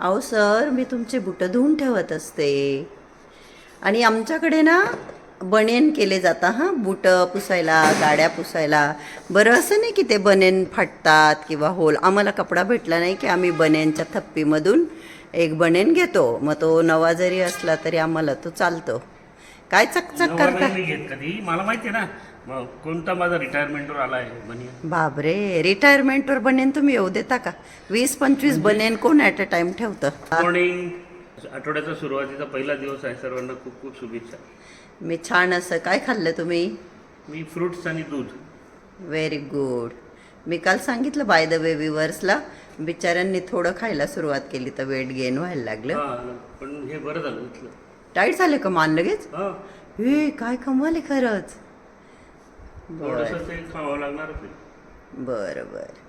अहो सर मी तुमचे बुटं धुवून ठेवत असते. आणि आमच्याकडे ना बनेन केले जातं हां बुटं पुसायला गाड्या पुसायला. बरं असं नाही की ते बनेन फाटतात किंवा होल. आम्हाला कपडा भेटला नाही की आम्ही बनेनच्या थप्पीमधून एक बनेन घेतो. मग तो नवा जरी असला तरी आम्हाला तो चालतो. काय चकचक करता? मला माहिती आहे ना मग कोणता माझा रिटायरमेंटवर आला आहे बापरे रिटायरमेंटवर बनेन तुम्ही येऊ देता का? वीस पंचवीस बनेन कोण ॲट अ टाइम ठेवतं? मॉर्निंग आठवड्याचा सुरुवातीचा पहिला दिवस आहे सर्वांना खूप खूप शुभेच्छा. मी छान असं काय खाल्लं तुम्ही? मी फ्रुट्स आणि दूध. व्हेरी गुड मी काल सांगितलं बाय द वे विवर्सला बिचाऱ्यांनी थोडं खायला सुरुवात केली तर वेट गेन व्हायला लागलं. हा पण हे बरं झालं इथलं. टाईट झाले का मान लगेच? हा. हे काय कमाल आहे खरंच. थोडंसं ते खावं लागणारच आहे. बरं बरं.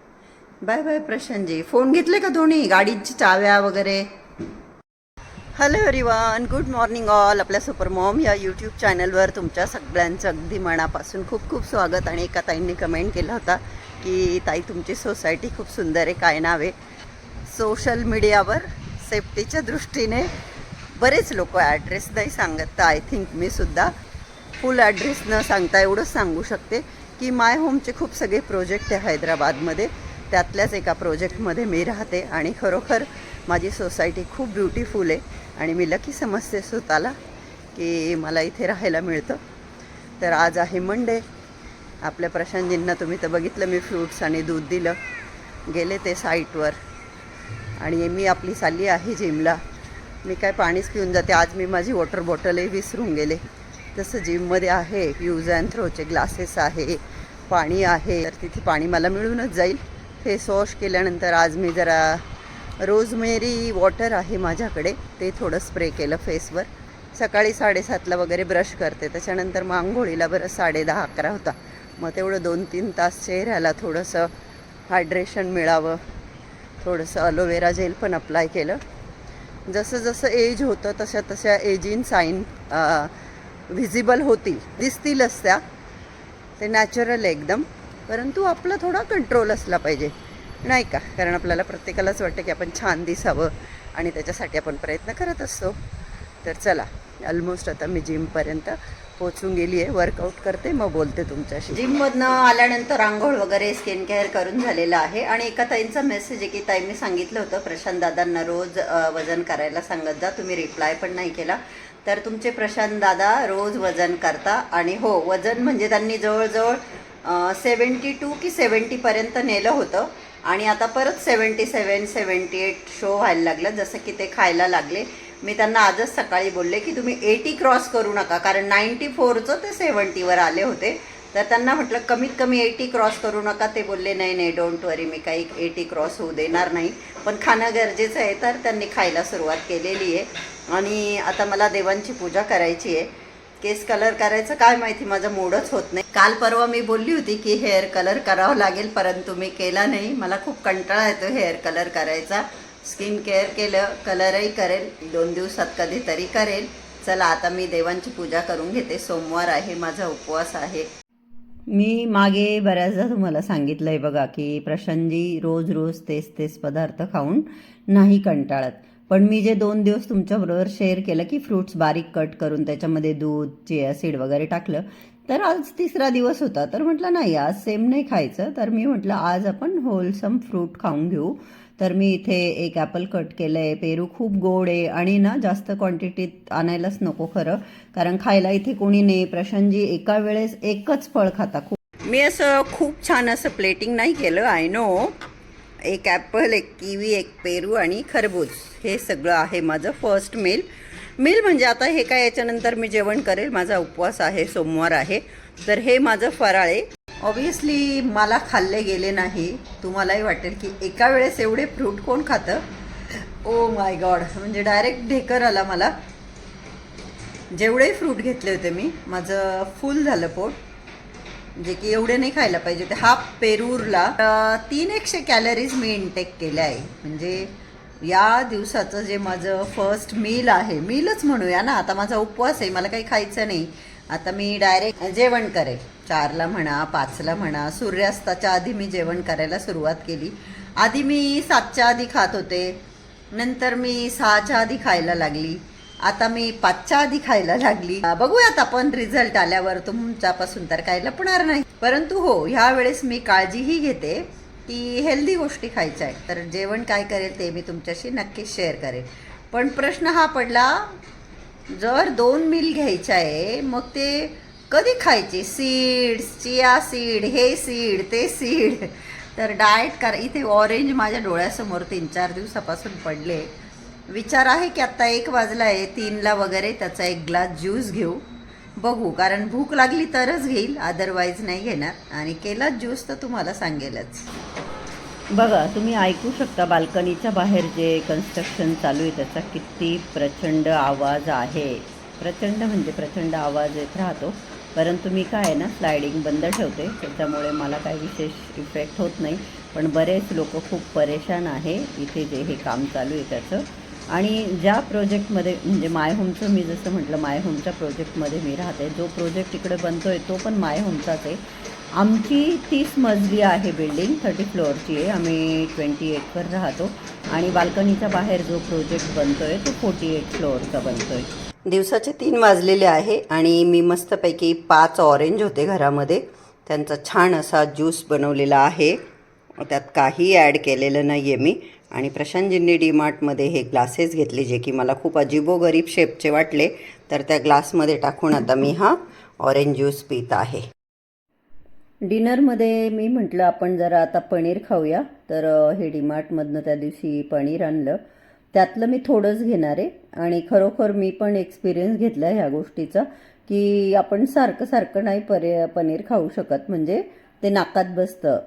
Bye bye Prashantji. फोन घेतले का दोन्ही? गाडीची चाव्या वगैरे? Hello everyone good morning all आपल्या सुपर मॉम या यूट्यूब चॅनलवर तुमच्या सगळ्यांचं अगदी मनापासून खूप खूप स्वागत. आणि एका ताईंनी कमेंट केला होता की ताई तुमची सोसायटी खूप सुंदर आहे. काय नाव आहे? सोशल मीडियावर सेफ्टीच्या दृष्टीने बरेच लोक ॲड्रेस नाही सांगत. तर आय थिंक मी सुद्धा फुल ॲड्रेस न सांगता एवढंच सांगू शकते की माय होमचे खूप सगळे प्रोजेक्ट आहे हैदराबादमध्ये. त्यातल्याच एका प्रोजेक्टमध्ये मी राहते आणि खरोखर माझी सोसायटी खूप ब्युटिफुल आहे. आणि मी लकी समजते स्वतःला की मला इथे राहायला मिळतं. तर आज आहे मंडे आपल्या प्रशांतजींना तुम्ही तर बघितलं मी फ्रूट्स आणि दूध दिलं. गेले ते साईटवर आणि मी आपली चालली आहे जिमला. मी काय पाणीच पिऊन जाते. आज मी माझी वॉटर बॉटलही विसरून गेले. जसं जिममध्ये आहे यूज अँड थ्रोचे ग्लासेस आहे पाणी आहे. तर तिथे पाणी मला मिळूनच जाईल. फेस वॉश केल्यानंतर आज मी जरा रोजमेरी वॉटर आहे माझ्याकडे. ते थोडं स्प्रे केलं फेसवर सकाळी साडेसातला वगैरे ब्रश करते. त्याच्यानंतर मग आंघोळीला बरं साडे दहा अकरा होता. मग तेवढं दोन तीन तास चेहऱ्याला थोडंसं हायड्रेशन मिळावं. थोडंसं अलोवेरा जेल पण अप्लाय केलं. जसं जसं एज होतं तशा तशा एजिन साईन व्हिजिबल होतील दिसतीलच त्या ते नॅचरल आहे एकदम. परंतु आपला थोडा कंट्रोल असला पाहिजे. नाही का? कारण आपल्याला प्रत्येकालाच वाटतं की आपण छान दिसावं आणि त्याच्यासाठी आपण प्रयत्न करत असतो. तर चला ऑलमोस्ट आता मी जिमपर्यंत पोचून गेली आहे वर्कआउट करते मग बोलते तुमच्याशी. जिममधनं आल्यानंतर आंघोळ वगैरे स्किन केअर करून झालेलं आहे. आणि एका ताईंचा मेसेज आहे की ताई मी सांगितलं होतं प्रशांत दादांना रोज वजन करायला सांगत जा. तुम्ही रिप्लाय पण नाही केला. तर तुमचे प्रशांत दादा रोज वजन करता आणि हो वजन म्हणजे त्यांनी जवळजवळ सेवन्टी टू की सेवन्टीपर्यंत नेलं होतं. आणि आता परत seventy seven seventy eight show व्हायला लागलं जसं की ते खायला लागले. मी त्यांना आजच सकाळी बोलले की तुम्ही एटी क्रॉस करू नका कारण नाईन्टी फोरचं ते सेवन्टीवर आले होते. तर त्यांना म्हटलं कमीत कमी एटी क्रॉस करू नका. ते बोलले नाही नाही डोंट वरी मी काही एटी क्रॉस होऊ देणार नाही. पण खाणं गरजेचं आहे तर त्यांनी खायला सुरुवात केलेली आहे. आणि आता मला देवांची पूजा करायची आहे. केस कलर करायचं काय माहिती माझं मूडच होत नाही. काल परवा मी बोलली होती की हेअर कलर करावं लागेल परंतु मी केला नाही. मला खूप कंटाळा येतो हेअर कलर करायचा. स्किन केअर केलं कलरही करेल. दोन दिवसात कधीतरी करेल. चला आता मी देवांची पूजा करून घेते. सोमवार आहे माझा उपवास आहे. मी मागे बऱ्याचदा तुम्हाला सांगितलं आहे बघा की प्रशांतजी रोज रोज तेच तेच पदार्थ खाऊन नाही कंटाळत. पण मी जे दोन दिवस तुमच्याबरोबर शेअर केलं की फ्रूट्स बारीक कट करून त्याच्यामध्ये दूध चिया वगैरे टाकलं तर आज तिसरा दिवस होता. तर म्हटलं नाही आज सेम नाही खायचं. तर मी म्हटलं आज आपण होलसम फ्रूट खाऊन घेऊ. तर मी इथे एक ॲपल कट केलं आहे पेरू खूप गोड आहे आणि ना जास्त क्वांटिटीत आणायलाच नको खरं कारण खायला इथे कोणी नाही. प्रशांतजी एका वेळेस एकच फळ खाता. खूप मी असं खूप छान असं प्लेटिंग नाही केलं आय नो एक ॲपल एक किवी एक पेरू आणि खरबूज. हे सगळं आहे माझं फर्स्ट मील मील म्हणजे आता हे काय याच्यानंतर मी जेवण करेल. माझा उपवास आहे सोमवार आहे. तर हे माझं फराळ आहे. ऑब्वियसली मला खाल्ले गेले नाही. तुम्हालाही वाटेल की एका वेळेस एवढे फ्रूट कोण खातं? ओ माय गॉड म्हणजे डायरेक्ट ढेकर आला मला. जेवढे फ्रूट घेतले होते मी माझं फुल झालं पोट. जे की एवढे नाही खायला पाहिजे ते हाफ पेरूरला तीन एकशे कॅलरीज मी इनटेक केल्या आहे. म्हणजे या दिवसाचं जे माझं फर्स्ट मील आहे मीलच म्हणूया ना. आता माझा उपवास आहे मला काही खायचं नाही. आता मी डायरेक्ट जेवण करेल चारला म्हणा पाचला म्हणा सूर्यास्ताच्या आधी मी जेवण करायला सुरुवात केली. आधी मी सातच्या आधी खात होते. नंतर मी सहाच्या आधी खायला लागली. आता मी पाचच्या आधी खायला लागली. बघूयात आपण रिझल्ट आल्यावर तुमच्यापासून तर काय लपणार नाही. परंतु हो ह्या वेळेस मी काळजीही घेते की हेल्दी गोष्टी खायच्या आहेत. तर जेवण काय करेल ते मी तुमच्याशी नक्कीच शेअर करेन पण प्रश्न हा पडला जर दोन मिल घ्यायचे आहे मग ते कधी खायचे? सीड्स चिया सीड हे सीड ते सीड तर डाएट कर इथे ऑरेंज माझ्या डोळ्यासमोर तीन चार दिवसापासून पडले. विचार आहे की आत्ता एक वाजला आहे तीनला वगैरे त्याचा एक ग्लास ज्यूस घेऊ. बघू कारण भूक लागली तरच घेईल अदरवाईज नाही घेणार. आणि केलाच ज्यूस तर तुम्हाला सांगेलच. बघा तुम्ही ऐकू शकता बाल्कनीच्या बाहेर जे कन्स्ट्रक्शन चालू आहे त्याचा किती प्रचंड आवाज आहे. प्रचंड म्हणजे प्रचंड आवाज येत राहतो. परंतु मी काय आहे ना स्लायडिंग बंद ठेवते. त्याच्यामुळे मला काही विशेष इफेक्ट होत नाही. पण बरेच लोक खूप परेशान आहे इथे जे हे काम चालू आहे त्याचं. आणि ज्या प्रोजेक्टमध्ये म्हणजे माय होमचं मी जसं म्हटलं माय होमच्या प्रोजेक्टमध्ये मी राहते. जो प्रोजेक्ट इकडे बनतो आहे तो पण माय होमचाच आहे. आमची तीस मजली आहे बिल्डिंग थर्टी फ्लोअरची आहे. आम्ही ट्वेंटी एटवर राहतो. आणि बाल्कनीच्या बाहेर जो प्रोजेक्ट बनतो आहे तो फोर्टी एट फ्लोअरचा बनतो आहे दिवसाचे तीन वाजलेले आहे आणि मी मस्तपैकी पाच ऑरेंज होते घरामध्ये. त्यांचा छान असा ज्यूस बनवलेला आहे. त्यात काही ॲड केलेलं नाही आहे मी. आणि प्रशांतजींनी डीमार्टमध्ये हे ग्लासेस घेतले जे की मला खूप अजिबोगरीब शेपचे वाटले. तर त्या ग्लासमध्ये टाकून आता मी हा ऑरेंज ज्यूस पित आहे. डिनरमध्ये मी म्हटलं आपण जरा आता पनीर खाऊया. तर हे डीमार्टमधनं त्या दिवशी पनीर आणलं. त्यातलं मी थोडंच घेणार आहे. आणि खरोखर मी पण एक्सपिरियन्स घेतला ह्या गोष्टीचा की आपण सारखं सारखं नाही परे पनीर खाऊ शकत. म्हणजे ते नाकात बसतं.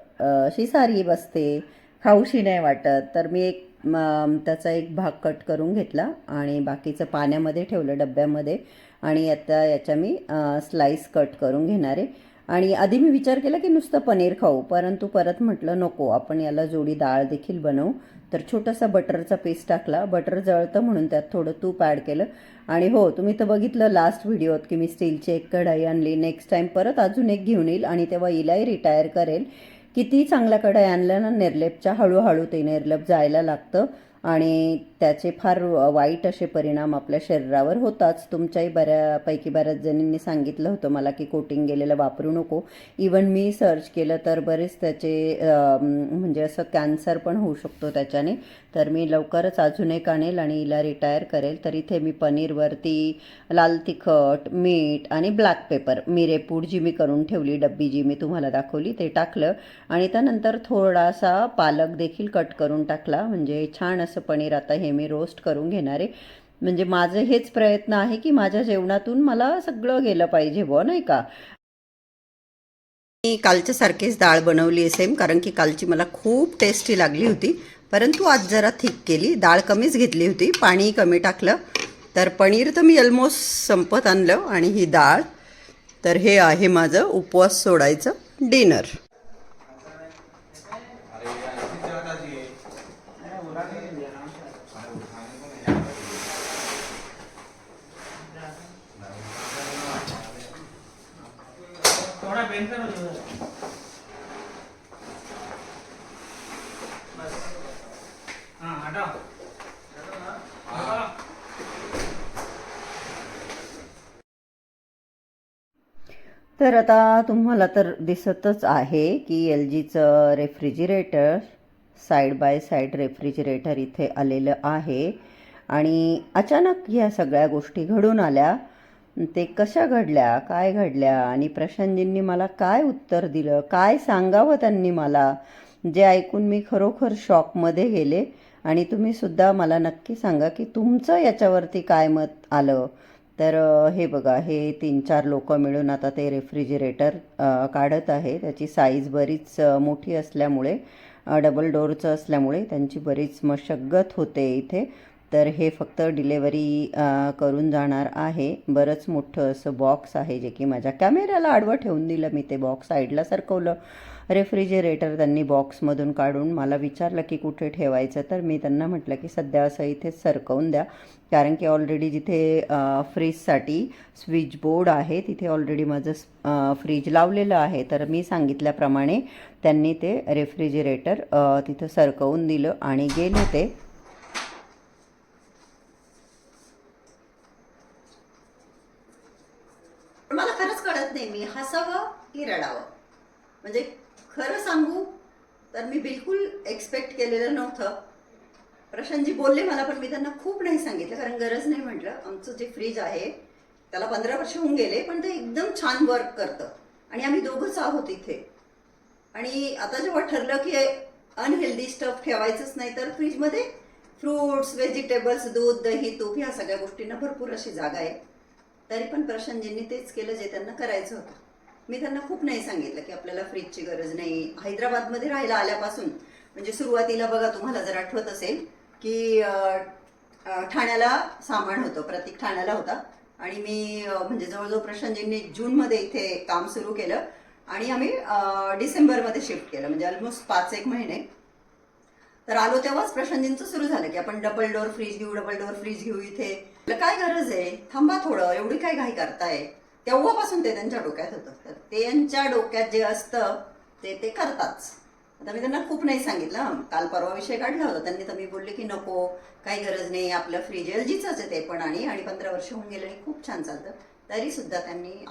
अशी सारी बसते. खाऊशी नाही वाटत. तर मी एक त्याचा एक भाग कट करून घेतला आणि बाकीचं पाण्यामध्ये ठेवलं डब्यामध्ये. आणि आता याच्या मी स्लाईस कट करून घेणार आहे. आणि आधी मी विचार केला की नुसतं पनीर खाऊ परंतु परत म्हटलं नको आपण याला जोडी डाळ देखील बनवू. तर छोटासा बटरचा पेस्ट टाकला. बटर जळतं म्हणून त्यात थोडं तूप ॲड केलं. आणि हो तुम्ही तर बघितलं लास्ट व्हिडिओत की मी स्टीलची एक कढाई आणली. नेक्स्ट टाईम परत अजून एक घेऊन येईल आणि तेव्हा हिलाही रिटायर करेल. किती चांगल्या कढाई आणल्या ना निर्लेपच्या? हळूहळू ते निर्लेप जायला लागतं. आणि त्याचे फार वाईट असे परिणाम आपल्या शरीरावर होताच. तुमच्याही बऱ्यापैकी बऱ्याच जणींनी सांगितलं होतं मला की कोटिंग गेलेलं वापरू नको. इवन मी सर्च केलं तर बरेच त्याचे म्हणजे असं कॅन्सर पण होऊ शकतो त्याच्याने. तर मी लवकरच अजून एक आणेल आणि हिला रिटायर करेल. तर इथे मी पनीरवरती लाल तिखट मीठ आणि ब्लॅक पेपर मिरेपूड जी मी करून ठेवली डब्बी जी मी तुम्हाला दाखवली ते टाकलं. आणि त्यानंतर थोडासा पालक देखील कट करून टाकला. म्हणजे छान असं पनीर आता हे मी रोस्ट करून घेणार आहे. म्हणजे माझं हेच प्रयत्न आहे की माझ्या जेवणातून मला सगळं गेलं पाहिजे बुवा नाही का? मी कालच्या सारखीच डाळ बनवली आहे सेम कारण की कालची मला खूप टेस्टी लागली होती. परंतु आज जरा थिक केली. डाळ कमीच घेतली होती. पाणी कमी टाकलं. तर पनीर तर मी ऑलमोस्ट संपत आणलं आणि ही डाळ. तर हे आहे माझं उपवास सोडायचं डिनर थोड़ा बेंच कर लो बस हाँ हटाओ हटाओ तर आता तुम्हाला तर दिसतच आहे की एल जीचं refrigerator side by side refrigerator इथे आलेलं आहे. आणि अचानक ह्या सगळ्या गोष्टी घडून आल्या. ते कशा घडल्या काय घडल्या आणि प्रशांतजींनी मला काय उत्तर दिलं काय सांगावं त्यांनी मला जे ऐकून मी खरोखर शॉकमध्ये गेले. आणि तुम्हीसुद्धा मला नक्की सांगा की तुमचं याच्यावरती काय मत आलं. तर हे बघा हे तीन चार लोक मिळून आता ते रेफ्रिजिरेटर काढत आहे. त्याची साईज बरीच मोठी असल्यामुळे डबल डोअरचं असल्यामुळे त्यांची बरीच मशगत होते इथे. तर हे फक्त डिलेवरी करून जाणार आहे. बरंच मोठं असं बॉक्स आहे जे की माझ्या कॅमेऱ्याला आडवं ठेवून दिलं. मी ते बॉक्स साईडला सरकवलं. रेफ्रिजिरेटर त्यांनी बॉक्समधून काढून मला विचारलं की कुठे ठेवायचं? तर मी त्यांना म्हटलं की सध्या असं इथेच सरकवून द्या. कारण की ऑलरेडी जिथे फ्रीजसाठी स्विच बोर्ड आहे तिथे ऑलरेडी माझं फ्रीज लावलेलं आहे. तर मी सांगितल्याप्रमाणे त्यांनी ते रेफ्रिजिरेटर तिथं सरकवून दिलं आणि गेले ते मला खरंच कळत नाही मी हसावं की रडावं म्हणजे खरं सांगू तर मी बिलकुल एक्सपेक्ट केलेलं नव्हतं. प्रशांतजी बोलले मला पण मी त्यांना खूप नाही सांगितलं कारण गरज नाही म्हटलं. आमचं जे फ्रीज आहे त्याला पंधरा वर्ष होऊन गेले पण ते एकदम छान वर्क करतं. आणि आम्ही दोघंच आहोत इथे. आणि आता जेव्हा ठरलं की अनहेल्दी स्टफ ठेवायचंच नाही तर फ्रीजमध्ये फ्रुट्स व्हेजिटेबल्स दूध दही तूप ह्या सगळ्या गोष्टींना भरपूर अशी जागा आहे. तरी पण प्रशांतजींनी तेच केलं जे त्यांना करायचं होतं. मी त्यांना खूप नाही सांगितलं की आपल्याला फ्रीजची गरज नाही. हैदराबादमध्ये राहायला आल्यापासून म्हणजे सुरुवातीला बघा तुम्हाला जर आठवत असेल की ठाण्याला सामान होतं प्रतीक ठाण्याला होता. आणि मी म्हणजे जवळजवळ प्रशांतजींनी जूनमध्ये इथे काम सुरू केलं. आणि आम्ही डिसेंबरमध्ये शिफ्ट केलं म्हणजे ऑलमोस्ट पाच एक महिने. तर आलो तेव्हाच प्रशांतजींचं सुरू झालं की आपण डबल डोअर फ्रीज घेऊ डबल डोअर फ्रीज घेऊ इथे. काय गरज आहे? थांबा थोडं एवढी काय घाई करताय? तेव्हापासून ते त्यांच्या डोक्यात होतं. तर त्यांच्या डोक्यात जे असतं ते ते करताच. आता मी त्यांना खूप नाही सांगितलं. काल परवा विषय काढला होता. त्यांनी तर मी बोलले की नको काही गरज नाही आपलं फ्रीज एल आहे ते पण आणि आणि पंधरा वर्ष होऊन गेले आणि खूप छान चालतं. तरी सुद्धा त्यांनी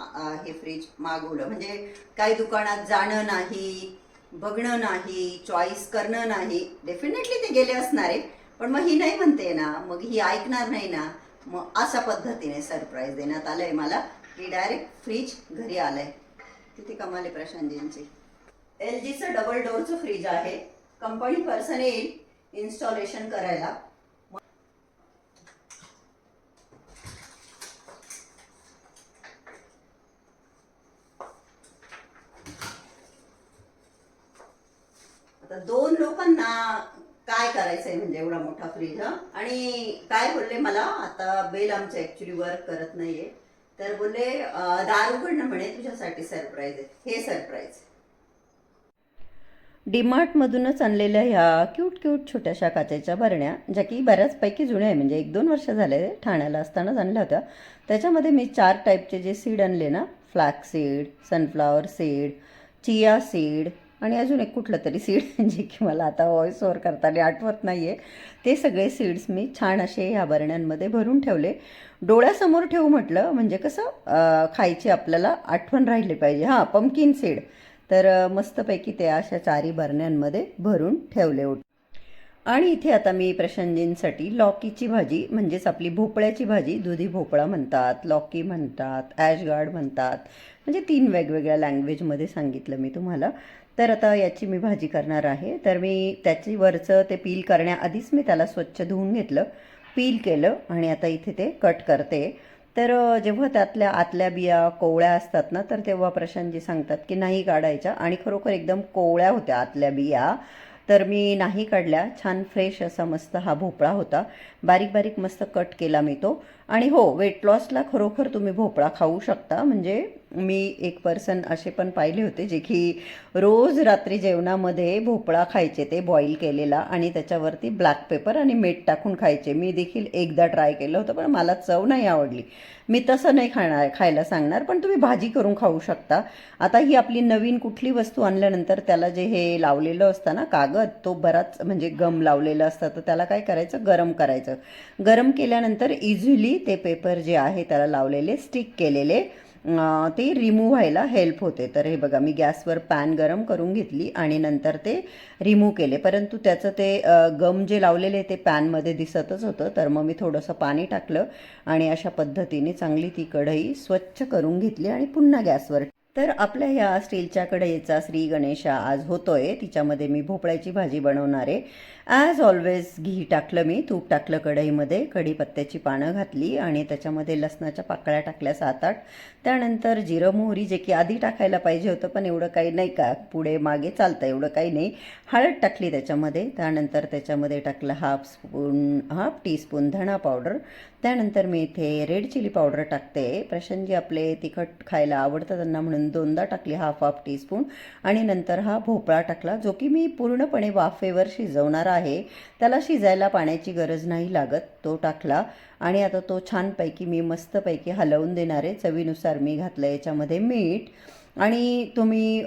हे फ्रीज मागवलं. म्हणजे काही दुकानात जाणं नाही बघणं नाही चॉईस करणं नाही. डेफिनेटली ते गेले असणार आहे. पण मग ही नाही म्हणते ना. मग ही ऐकणार नाही ना. मग अशा पद्धतीने सरप्राईज देण्यात आलंय मला. की डायरेक्ट फ्रीज घरी आलंय. किती कमाले प्रशांतजींची. एल जीचं डबल डोअरचं फ्रीज आहे. कंपनी पर्सन येईल इन्स्टॉलेशन करायला. आता दोन लोकांना काय करायचंय म्हणजे एवढा मोठा फ्रीज हा? आणि काय बोलले मला? आता बेल आमचं ऍक्च्युली वर्क करत नाहीये. तर बोलले दार उघडणं म्हणे तुझ्यासाठी सरप्राईज आहे. हे सरप्राईज डीमार्टमधूनच आणलेल्या ह्या क्यूट क्यूट छोट्याशा काचेच्या भरण्या ज्या की बऱ्याचपैकी जुन्या आहे. म्हणजे एक दोन वर्ष झाले ठाण्याला असतानाच आणल्या होत्या. त्याच्यामध्ये मी चार टाईपचे जे सीड आणले ना flax seed sunflower seed chia seed आणि अजून एक कुठलं तरी सीड जे की मला आता व्हॉइस ओव्हर करताना आठवत नाही आहे ते सगळे सीड्स मी छान असे ह्या बरण्यांमध्ये भरून ठेवले. डोळ्यासमोर ठेवू म्हटलं म्हणजे कसं खायची आपल्याला आठवण राहिली पाहिजे. हां पंपकिन सीड तर मस्तपैकी ते अशा चारी बरण्यांमध्ये भरून ठेवले होते. आणि इथे आता मी प्रशांतजींसाठी लॉकीची भाजी म्हणजेच आपली भोपळ्याची भाजी दुधी भोपळा म्हणतात लॉकी म्हणतात ॲशगार्ड म्हणतात म्हणजे तीन वेगवेगळ्या लँग्वेजमध्ये सांगितलं मी तुम्हाला. तर आता याची मी भाजी करणार आहे. तर मी त्याची वरचं ते पील करण्याआधीच मी त्याला स्वच्छ धुवून घेतलं पील केलं आणि आता इथे ते कट करते. तर जेव्हा त्यातल्या आतल्या बिया कोवळ्या असतात ना तर तेव्हा प्रशांतजी सांगतात की नाही काढायच्या. आणि खरोखर एकदम कोवळ्या होत्या आतल्या बिया. तर मी नाही काढल्या. छान फ्रेश असा मस्त हा भोपळा होता. बारीक बारीक मस्त कट केला मी तो. आणि हो वेट लॉसला खरोखर तुम्ही भोपळा खाऊ शकता. म्हणजे मी एक पर्सन असे पण पाहिले होते जे की रोज रात्री जेवणामध्ये भोपळा खायचे ते बॉईल केलेला आणि त्याच्यावरती ब्लॅक पेपर आणि मीठ टाकून खायचे. मी देखील एकदा ट्राय केलं होतं पण मला चव नाही आवडली. मी तसं नाही खाणार खायला सांगणार पण तुम्ही भाजी करून खाऊ शकता. आता ही आपली नवीन कुठली वस्तू आणल्यानंतर त्याला जे हे लावलेलं असतं ना कागद तो बराच म्हणजे गम लावलेलं असतं तर त्याला काय करायचं? गरम करायचं. गरम केल्यानंतर इझिली ते पेपर जे आहे त्याला लावलेले स्टिक केलेले. ते रिमूव्ह व्हायला हेल्प होते. तर हे बघा मी गॅसवर पॅन गरम करून घेतली आणि नंतर ते रिमूव्ह केले. परंतु त्याचं ते गम जे लावलेले ते पॅनमध्ये दिसतच होतं. तर मग मी थोडंसं पाणी टाकलं आणि अशा पद्धतीने चांगली ती कढई स्वच्छ करून घेतली आणि पुन्हा गॅसवर. तर आपल्या ह्या स्टीलच्या कढईचा श्री गणेशा आज होतोय. तिच्यामध्ये मी भोपळ्याची भाजी बनवणार आहे. ॲज ऑलवेज घी टाकलं मी तूप टाकलं कढईमध्ये कढीपत्त्याची पानं घातली आणि त्याच्यामध्ये लसणाच्या पाकळ्या टाकल्या सात आठ त्यानंतर जिरं मोहरी जे की आधी टाकायला पाहिजे होतं पण एवढं काही नाही का? पुढे मागे चालतं एवढं काही नाही. हळद टाकली त्याच्यामध्ये त्यानंतर त्याच्यामध्ये टाकलं हाफ स्पून हाफ टीस्पून धणा पावडर त्यानंतर मी इथे रेड चिली पावडर टाकते. प्रशांतजी आपले तिखट खायला आवडतं त्यांना म्हणून दोनदा टाकली हाफ हाफ टीस्पून आणि नंतर हा भोपळा टाकला जो की मी पूर्णपणे वाफेवर शिजवणार आहे. आहे. त्याला शिजायला पाण्याची गरज नाही लागत. तो टाकला आणि आता तो छानपैकी मी मस्तपैकी हलवून देणारे चवीनुसार मी घातलं. याच्यामध्ये मीठ आणि तुम्ही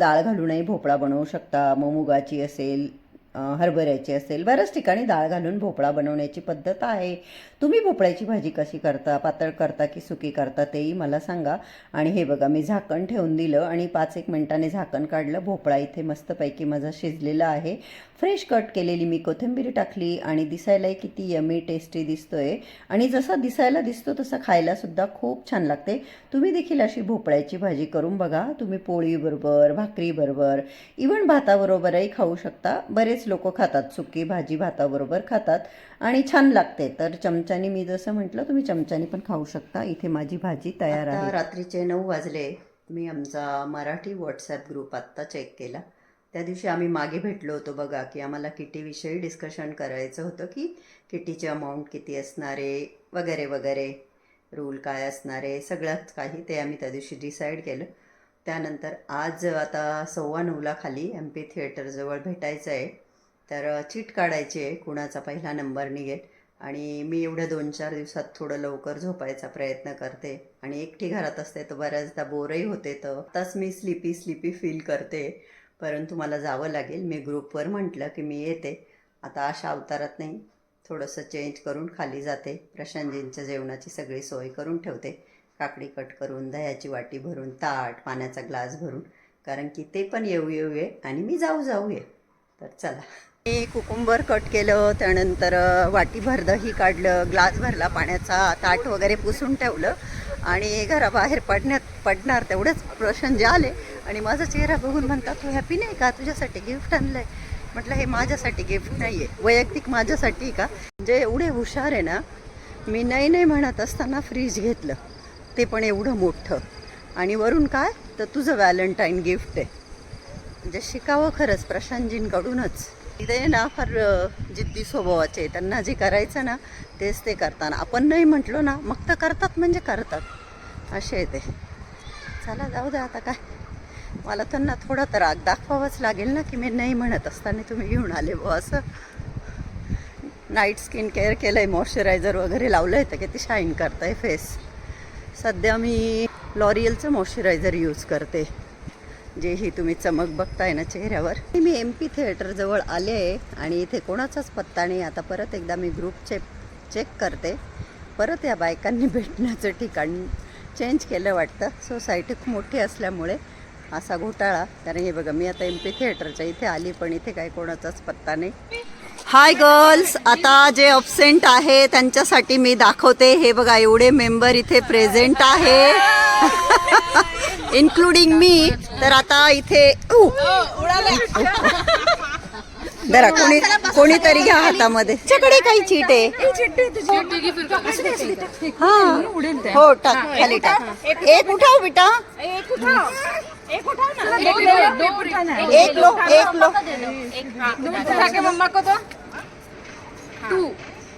डाळ घालूनही भोपळा बनवू शकता. मग मुगाची असेल हरभऱ्याची असेल बऱ्याच ठिकाणी डाळ घालून भोपळा बनवण्याची पद्धत आहे. तुम्ही भोपळ्याची भाजी कशी करता पातळ करता की सुकी करता तेही मला सांगा. आणि हे बघा मी झाकण ठेवून दिलं आणि पाच एक मिनटाने झाकण काढलं. भोपळा इथे मस्तपैकी माझा शिजलेला आहे. फ्रेश कट केलेली मी कोथिंबीर टाकली आणि दिसायलाही किती यमी टेस्टी दिसतोय. आणि जसा दिसायला दिसतो तसा खायलासुद्धा खूप छान लागते. तुम्ही देखील अशी भोपळ्याची भाजी करून बघा. तुम्ही पोळीबरोबर भाकरीबरोबर इवन भाताबरोबरही खाऊ शकता. बरेच लोक खातात. सुकी भाजी भाताबरोबर खातात आणि छान लागते. तर चमच्यानी मी जसं म्हटलं तुम्ही चमच्यानी पण खाऊ शकता. इथे माझी भाजी तयार आहे. रात्रीचे नऊ वाजले. मी आमचा मराठी व्हॉट्सॲप ग्रुप आत्ता चेक केला. त्या दिवशी आम्ही मागे भेटलो होतो बघा की आम्हाला किटीविषयी डिस्कशन करायचं होतं की किटीचे अमाऊंट किती असणारे वगैरे वगैरे रूल काय असणारे सगळंच काही ते आम्ही त्या दिवशी डिसाईड केलं. त्यानंतर आज आता सव्वा नऊला खाली एम पी थिएटरजवळ भेटायचं आहे. तर चीट काढायची आहे कुणाचा पहिला नंबर निघेल आणि मी एवढ्या दोन चार दिवसात थोडं लवकर झोपायचा प्रयत्न करते. आणि एकटी घरात असते तर बऱ्याचदा बोरही होते तर आताच मी स्लिपी स्लिपी फील करते. परंतु मला जावं लागेल. मी ग्रुपवर म्हटलं की मी येते. आता अशा अवतारात नाही. थोडंसं चेंज करून खाली जाते. प्रशांतजींच्या जेवणाची सगळी सोय करून ठेवते. काकडी कट करून दह्याची वाटी भरून ताट पाण्याचा ग्लास भरून. कारण की ते पण येऊ येऊ ये आणि मी जाऊ जाऊ ये तर चला. मी कुकुंबर कट केलं त्यानंतर वाटी वाटीभर दही काढलं ग्लास भरला पाण्याचा ताट वगैरे पुसून ठेवलं आणि घराबाहेर पडण्यात पडणार तेवढंच प्रश्न जे आले आणि माझा चेहरा बघून म्हणतात तू हॅपी नाही का? तुझ्यासाठी गिफ्ट आणलंय. म्हटलं हे माझ्यासाठी गिफ्ट नाही आहे वैयक्तिक माझ्यासाठी का? जे एवढे हुशार आहे ना मी नाही नाही म्हणत असताना फ्रीज घेतलं. ते पण एवढं मोठं. आणि वरून काय? तर तुझं व्हॅलेंटाईन गिफ्ट आहे. म्हणजे शिकावं खरंच प्रशांतजींकडूनच ते ना फार जिद्दी स्वभावाचे त्यांना जे करायचं ना तेच ते करताना आपण नाही म्हटलो ना मग तर करतात म्हणजे करतात. असे आहे ते. चला जाऊ द्या आता काय. मला त्यांना थोडा तर राग दाखवावाच लागेल ना की मी नाही म्हणत असताना तुम्ही घेऊन आले बुवा असं. नाईट स्किन केअर केलं आहे मॉइश्चरायझर वगैरे लावलं आहे तर किती शाईन करतं आहे फेस सध्या मी लॉरियलचं मॉइश्चरायझर यूज करते. जे ही तुम्ही चमक बघताय ना चेहऱ्यावर. मी एम पी थिएटरजवळ आले आहे आणि इथे कोणाचाच पत्ता नाही. आता परत एकदा मी ग्रुप चेक चेक करते. परत या बायकांनी भेटण्याचं ठिकाण चेंज केलं वाटतं. सोसायटी खूप मोठी असल्यामुळे असा घोटाळा. कारण हे बघा मी आता एम पी थिएटरच्या इथे आली पण इथे काही कोणाचाच पत्ता नाही. हाय गर्ल्स आता जे अबसेंट आहे त्यांच्यासाठी मी दाखवते. हे बघा एवढे मेंबर इथे प्रेझेंट आहे. इन्क्लुडिंग मी तर आता इथे उ. जरा कोणी कोणीतरी घ्या हातामध्ये. तुझ्याकडे काही चीट आहे? हा. हो टाक खाली टाक. एक उठाव बेटा? एक लो एक लो.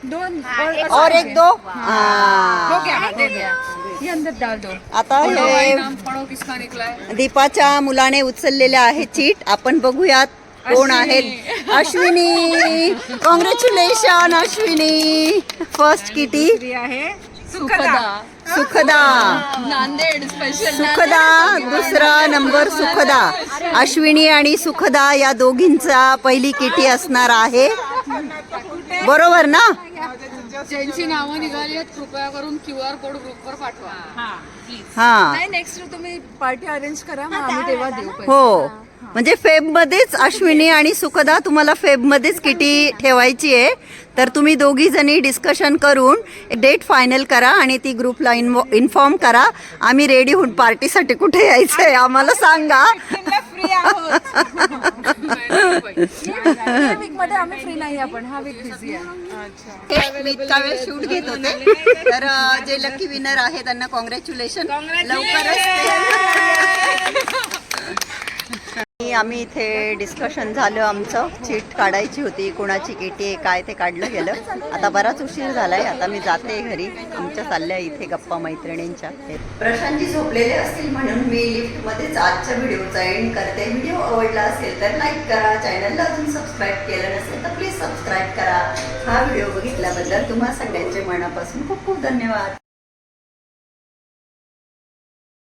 और एक दो? हाँ. ये अंदर डाल दो. आता हे नाम पढ़ो किसका निकला है दीपाच्या मुलाने उचललेले आहे चीट. आपण बघूयात कोण आहेत. Ashwini. Congratulation Ashwini. First kitty आहे सुखदा. सुखदा. नांदेड स्पेशल सुखदा दुसरा नंबर सुखदा. अश्विनी आणि सुखदा या दोघींचा पहिली किटी असणार आहे. बरोबर ना? ज्यांची नावं निघाली आहेत कृपया करून क्यू आर कोड ग्रुपवर पाठवा. हा नाही नेक्स्ट तुम्ही पार्टी अरेंज करा मग आम्ही तेव्हा देऊ पैसे. हो. म्हणजे फेबमध्येच अश्विनी आणि सुखदा तुम्हाला फेबमध्येच किटी ठेवायची आहे. तर तुम्ही दोघी जणी डिस्कशन करून डेट फायनल करा आणि ती ग्रुपला इन्वॉ इन्फॉर्म करा. आम्ही रेडी होऊन पार्टीसाठी कुठे यायचं आहे आम्हाला सांगा. या वीकमध्ये आम्ही फ्री नाही आपण. हा वीक बिझी आहे. मी इतका वेळ शूट घेत होते. तर जे लकी विनर आहे त्यांना कॉंग्रॅच्युलेशन लवकरच आणि आम्ही इथे डिस्कशन झालं आमचं चीट काढायची होती कोणाची किटी आहे काय ते काढलं गेलं. आता बराच उशीर झालाय आता मी जाते घरी. आमच्या चालल्या इथे गप्पा मैत्रिणींच्या. प्रशांतजी झोपलेले असतील म्हणून मी लिफ्टमध्येच आजच्या व्हिडिओचा एंड करते. व्हिडिओ आवडला असेल तर लाईक करा. चॅनलला अजून सबस्क्राईब केलं नसेल तर प्लीज सबस्क्राईब करा. हा व्हिडिओ बघितल्याबद्दल तुम्हा सगळ्यांचे मनापासून खूप खूप धन्यवाद.